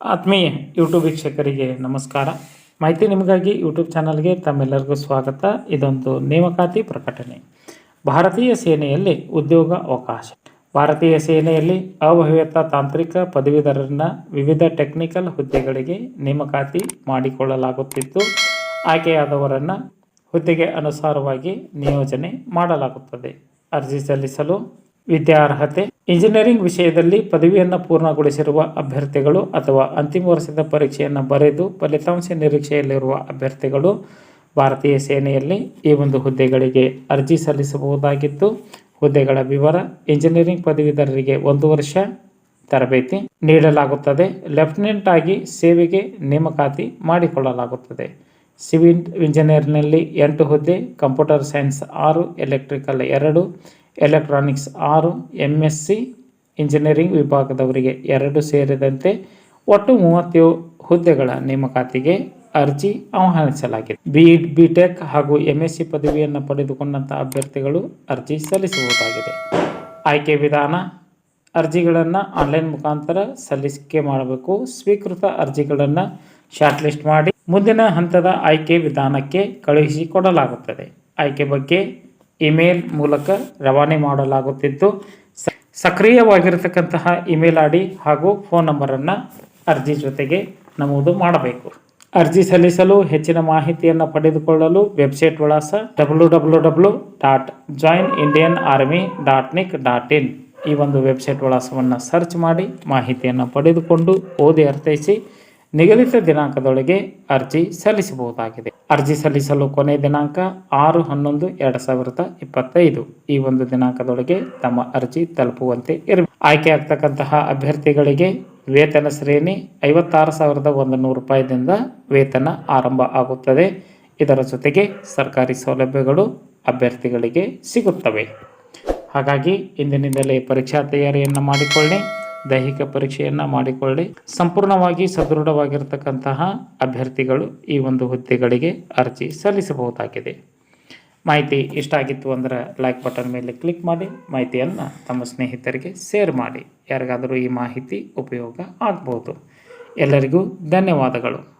ಆತ್ಮೀಯ ಯೂಟ್ಯೂಬ್ ವೀಕ್ಷಕರಿಗೆ ನಮಸ್ಕಾರ. ಮಾಹಿತಿ ನಿಮಗಾಗಿ ಯೂಟ್ಯೂಬ್ ಚಾನಲ್ಗೆ ತಮ್ಮೆಲ್ಲರಿಗೂ ಸ್ವಾಗತ. ಇದೊಂದು ನೇಮಕಾತಿ ಪ್ರಕಟಣೆ. ಭಾರತೀಯ ಸೇನೆಯಲ್ಲಿ ಉದ್ಯೋಗ ಅವಕಾಶ. ಭಾರತೀಯ ಸೇನೆಯಲ್ಲಿ ಅವಿವಾಹಿತ ತಾಂತ್ರಿಕ ಪದವೀಧರರನ್ನ ವಿವಿಧ ಟೆಕ್ನಿಕಲ್ ಹುದ್ದೆಗಳಿಗೆ ನೇಮಕಾತಿ ಮಾಡಿಕೊಳ್ಳಲಾಗುತ್ತಿದ್ದು ಆಯ್ಕೆಯಾದವರನ್ನು ಹುದ್ದೆಗೆ ಅನುಸಾರವಾಗಿ ನಿಯೋಜನೆ ಮಾಡಲಾಗುತ್ತದೆ. ಅರ್ಜಿ ಸಲ್ಲಿಸಲು ವಿದ್ಯಾರ್ಹತೆ ಇಂಜಿನಿಯರಿಂಗ್ ವಿಷಯದಲ್ಲಿ ಪದವಿಯನ್ನು ಪೂರ್ಣಗೊಳಿಸಿರುವ ಅಭ್ಯರ್ಥಿಗಳು ಅಥವಾ ಅಂತಿಮ ವರ್ಷದ ಪರೀಕ್ಷೆಯನ್ನು ಬರೆದು ಫಲಿತಾಂಶ ನಿರೀಕ್ಷೆಯಲ್ಲಿರುವ ಅಭ್ಯರ್ಥಿಗಳು ಭಾರತೀಯ ಸೇನೆಯಲ್ಲಿ ಈ ಒಂದು ಹುದ್ದೆಗಳಿಗೆ ಅರ್ಜಿ ಸಲ್ಲಿಸಬಹುದಾಗಿತ್ತು. ಹುದ್ದೆಗಳ ವಿವರ ಇಂಜಿನಿಯರಿಂಗ್ ಪದವೀಧರರಿಗೆ ಒಂದು ವರ್ಷ ತರಬೇತಿ ನೀಡಲಾಗುತ್ತದೆ. ಲೆಫ್ಟಿನೆಂಟ್ ಆಗಿ ಸೇವೆಗೆ ನೇಮಕಾತಿ ಮಾಡಿಕೊಳ್ಳಲಾಗುತ್ತದೆ. ಸಿವಿಲ್ ಇಂಜಿನಿಯರ್ನಲ್ಲಿ ಎಂಟು ಹುದ್ದೆ, ಕಂಪ್ಯೂಟರ್ ಸೈನ್ಸ್ ಆರು, ಎಲೆಕ್ಟ್ರಿಕಲ್ ಎರಡು ಎಲೆಕ್ಟ್ರಾನಿಕ್ಸ್ ಆರು ಎಂ ಎಸ್ ಸಿ ಇಂಜಿನಿಯರಿಂಗ್ ವಿಭಾಗದವರಿಗೆ ಎರಡು ಸೇರಿದಂತೆ ಒಟ್ಟು ಮೂವತ್ತೇಳು ಹುದ್ದೆಗಳ ನೇಮಕಾತಿಗೆ ಅರ್ಜಿ ಆಹ್ವಾನಿಸಲಾಗಿದೆ. ಬಿ ಬಿ ಟೆಕ್ ಹಾಗೂ ಎಂ ಎಸ್ ಸಿ ಪದವಿಯನ್ನು ಪಡೆದುಕೊಂಡಂಥ ಅಭ್ಯರ್ಥಿಗಳು ಅರ್ಜಿ ಸಲ್ಲಿಸಬಹುದಾಗಿದೆ ಆಯ್ಕೆ ವಿಧಾನ, ಅರ್ಜಿಗಳನ್ನು ಆನ್ಲೈನ್ ಮುಖಾಂತರ ಸಲ್ಲಿಕೆ ಮಾಡಬೇಕು. ಸ್ವೀಕೃತ ಅರ್ಜಿಗಳನ್ನು ಶಾರ್ಟ್ ಲಿಸ್ಟ್ ಮಾಡಿ ಮುಂದಿನ ಹಂತದ ಆಯ್ಕೆ ವಿಧಾನಕ್ಕೆ ಕಳುಹಿಸಿಕೊಡಲಾಗುತ್ತದೆ ಆಯ್ಕೆ ಬಗ್ಗೆ ಇಮೇಲ್ ಮೂಲಕ ರವಾನೆ ಮಾಡಲಾಗುತ್ತಿದ್ದು, ಸಕ್ರಿಯವಾಗಿರತಕ್ಕಂತಹ ಇಮೇಲ್ ಐ ಹಾಗೂ ಫೋನ್ ನಂಬರನ್ನು ಅರ್ಜಿ ಜೊತೆಗೆ ನಮೂದು ಮಾಡಬೇಕು. ಅರ್ಜಿ ಸಲ್ಲಿಸಲು ಹೆಚ್ಚಿನ ಮಾಹಿತಿಯನ್ನು ಪಡೆದುಕೊಳ್ಳಲು ವೆಬ್ಸೈಟ್ ವಿಳಾಸ W W W dot join Indian army dot nic dot in. ಈ ಒಂದು ವೆಬ್ಸೈಟ್ ವಿಳಾಸವನ್ನು ಸರ್ಚ್ ಮಾಡಿ ಮಾಹಿತಿಯನ್ನು ಪಡೆದುಕೊಂಡು ಓದಿ ಅರ್ಥೈಸಿ ನಿಗದಿತ ದಿನಾಂಕದೊಳಗೆ ಅರ್ಜಿ ಸಲ್ಲಿಸಬಹುದಾಗಿದೆ. ಅರ್ಜಿ ಸಲ್ಲಿಸಲು ಕೊನೆ ದಿನಾಂಕ ಆರು ಹನ್ನೊಂದು ಎರಡು ಸಾವಿರದ ಇಪ್ಪತ್ತೈದು. ಈ ಒಂದು ದಿನಾಂಕದೊಳಗೆ ತಮ್ಮ ಅರ್ಜಿ ತಲುಪುವಂತೆ ಇರುವ ಆಯ್ಕೆ ಆಗ್ತಕ್ಕಂತಹ ಅಭ್ಯರ್ಥಿಗಳಿಗೆ ವೇತನ ಶ್ರೇಣಿ ಐವತ್ತಾರು ಸಾವಿರದ ಒಂದು ನೂರು ರೂಪಾಯಿದಿಂದ ವೇತನ ಆರಂಭ ಆಗುತ್ತದೆ. ಇದರ ಜೊತೆಗೆ ಸರ್ಕಾರಿ ಸೌಲಭ್ಯಗಳು ಅಭ್ಯರ್ಥಿಗಳಿಗೆ ಸಿಗುತ್ತವೆ. ಹಾಗಾಗಿ ಇಂದಿನಿಂದಲೇ ಪರೀಕ್ಷಾ ತಯಾರಿಯನ್ನು ಮಾಡಿಕೊಳ್ಳಿ. ದೈಹಿಕ ಪರೀಕ್ಷೆಯನ್ನು ಮಾಡಿಕೊಳ್ಳಿ. ಸಂಪೂರ್ಣವಾಗಿ ಸದೃಢವಾಗಿರ್ತಕ್ಕಂತಹ ಅಭ್ಯರ್ಥಿಗಳು ಈ ಒಂದು ಹುದ್ದೆಗಳಿಗೆ ಅರ್ಜಿ ಸಲ್ಲಿಸಬಹುದಾಗಿದೆ. ಮಾಹಿತಿ ಇಷ್ಟ ಆಗಿತ್ತು ಅಂದರೆ ಲೈಕ್ ಬಟನ್ ಮೇಲೆ ಕ್ಲಿಕ್ ಮಾಡಿ, ಮಾಹಿತಿಯನ್ನು ತಮ್ಮ ಸ್ನೇಹಿತರಿಗೆ ಶೇರ್ ಮಾಡಿ. ಯಾರಿಗಾದರೂ ಈ ಮಾಹಿತಿ ಉಪಯೋಗ ಆಗ್ಬೋದು. ಎಲ್ಲರಿಗೂ ಧನ್ಯವಾದಗಳು.